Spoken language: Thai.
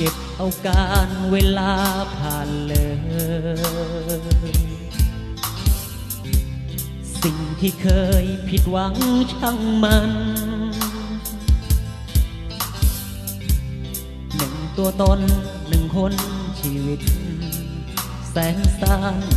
เก็บเอาการเวลาผ่านเลย สิ่งที่เคยผิดหวังช่างมัน หนึ่งตัวตนหนึ่งคนชีวิต แสนสั้น